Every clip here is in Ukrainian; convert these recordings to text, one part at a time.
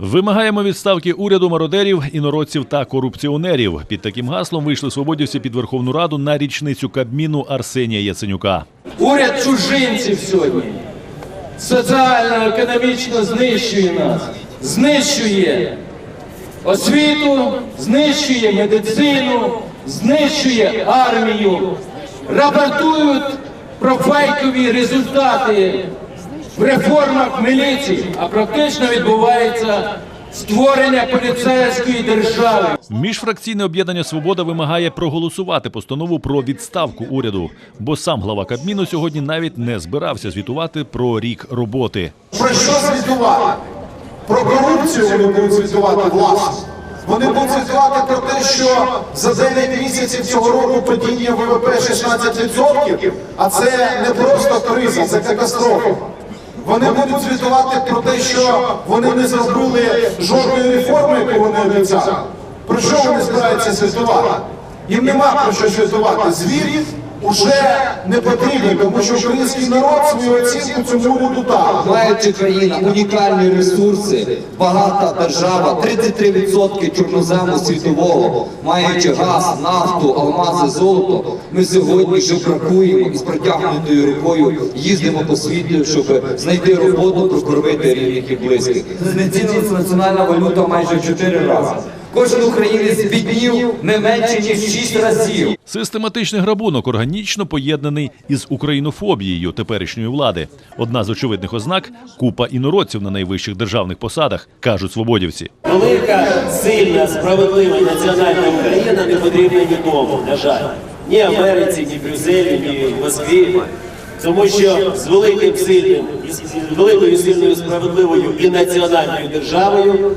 Вимагаємо відставки уряду мародерів, інородців та корупціонерів. Під таким гаслом вийшли свободівці під Верховну Раду на річницю Кабміну Арсенія Яценюка. Уряд чужинців сьогодні соціально, економічно знищує нас, знищує освіту, знищує медицину, знищує армію, рапортують про фейкові результати в реформах міліції, а практично відбувається створення поліцейської держави. Міжфракційне об'єднання Свобода вимагає проголосувати постанову про відставку уряду, бо сам глава Кабміну сьогодні навіть не збирався звітувати про рік роботи. Про що звітувати? Про корупцію вони будуть звітувати власне. Вони будуть звітувати про те, що за 9 місяців цього року падіння ВВП 16%, а це не просто криза, це катастрофа. Вони будуть звітувати про те, що вони не зробили жодної реформи, яку вони обіцяли. Про що вони збираються звітувати? Їм нема про що звітувати. Звіт уже не потрібен, тому що український народ свою оцінку цьому уряду дав. Маючи країна унікальні ресурси, багата держава, 33% чорнозему світового, маючи газ, нафту, алмази, золото, ми сьогодні жебракуємо і з протягнутою рукою їздимо по світу, щоб знайти роботу, прокормити рідних і близьких. Знецінилася національна валюта майже в 4 рази. Кожен українець біднів не менше ніж 6 разів. Систематичний грабунок органічно поєднаний із українофобією теперішньої влади. Одна з очевидних ознак купа інородців на найвищих державних посадах, кажуть свободівці. Велика, сильна, справедлива національна Україна не потрібна нікому, на жаль. Ні Америці, ні Брюсселю, ні Москві. Тому що з великим сильним, з великою сильною справедливою і національною державою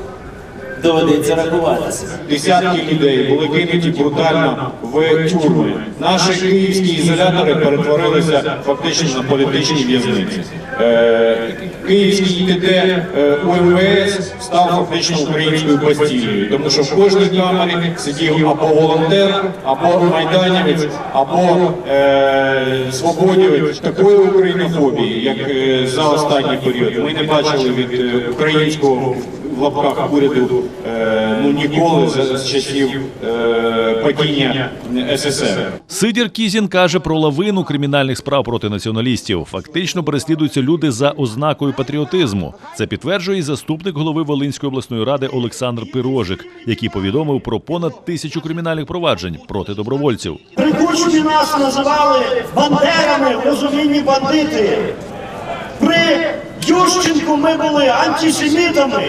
доведеться рахуватися. Десятки людей були кинуті брутально в тюрми. Наші київські ізолятори перетворилися фактично на політичні в'язниці. Е, Київський ІТТ е, УМВС став фактично українською постілею, тому що в кожній камері сидів або волонтер, або майданівець, або е, свободівець такої українофобії, як е, за останній період. Ми не бачили від українського в лапках уряду е, ну ніколи з, часів е, падіння СССР. Сидір Кізін каже про лавину кримінальних справ проти націоналістів. Фактично переслідуються люди за ознакою патріотизму. Це підтверджує і заступник голови Волинської обласної ради Олександр Пирожик, який повідомив про понад тисячу кримінальних проваджень проти добровольців. При Кучмі нас називали бандерами, розумінні бандити. При Ющенку ми були антисемітами.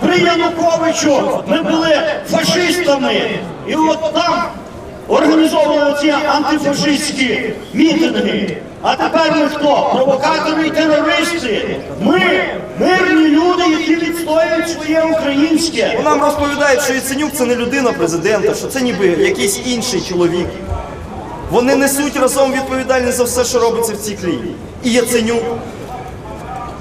При Януковичу ми були фашистами. І от там організовували ці антифашистські мітинги. А тепер ми хто? Провокатори і терористи. Ми мирні люди, які відстоюють своє українське. Нам розповідають, що Яценюк це не людина президента, що це ніби якийсь інший чоловік. Вони несуть разом відповідальність за все, що робиться в цій країні. І Яценюк,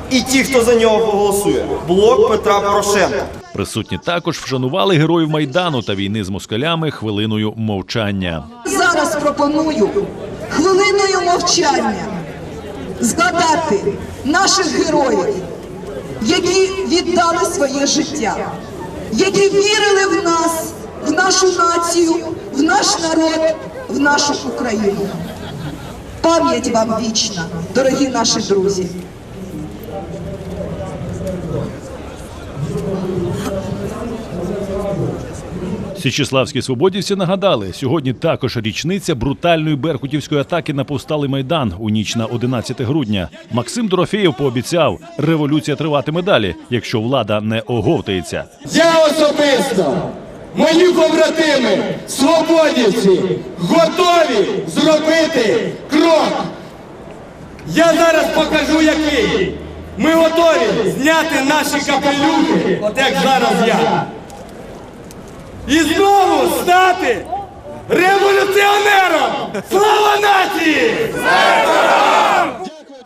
і ті, хто за нього голосує. Блок Петра Порошенка. Присутні також вшанували героїв майдану та війни з москалями хвилиною мовчання. Зараз пропоную хвилиною мовчання згадати наших героїв, які віддали своє життя, які вірили в нас, в нашу націю, в наш народ, в нашу Україну. Пам'ять вам вічна, дорогі наші друзі. Січеславські свободівці нагадали, сьогодні також річниця брутальної беркутівської атаки на повсталий майдан у ніч на 11 грудня. Максим Дорофєєв пообіцяв, революція триватиме далі, якщо влада не оговтається. Я особисто, мої побратими, свободівці, готові зробити крок. Я зараз покажу, який. Ми готові зняти наші капелюхи, от як зараз я. І знову стати революціонером! Слава нації!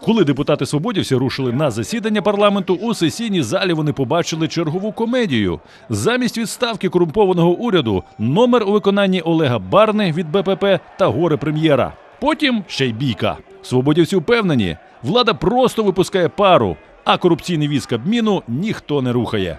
Коли депутати свободівці рушили на засідання парламенту, у сесійній залі вони побачили чергову комедію. Замість відставки корумпованого уряду номер у виконанні Олега Барни від БПП та горе прем'єра. Потім ще й бійка. Свободівці впевнені, влада просто випускає пару, а корупційний віз Кабміну ніхто не рухає.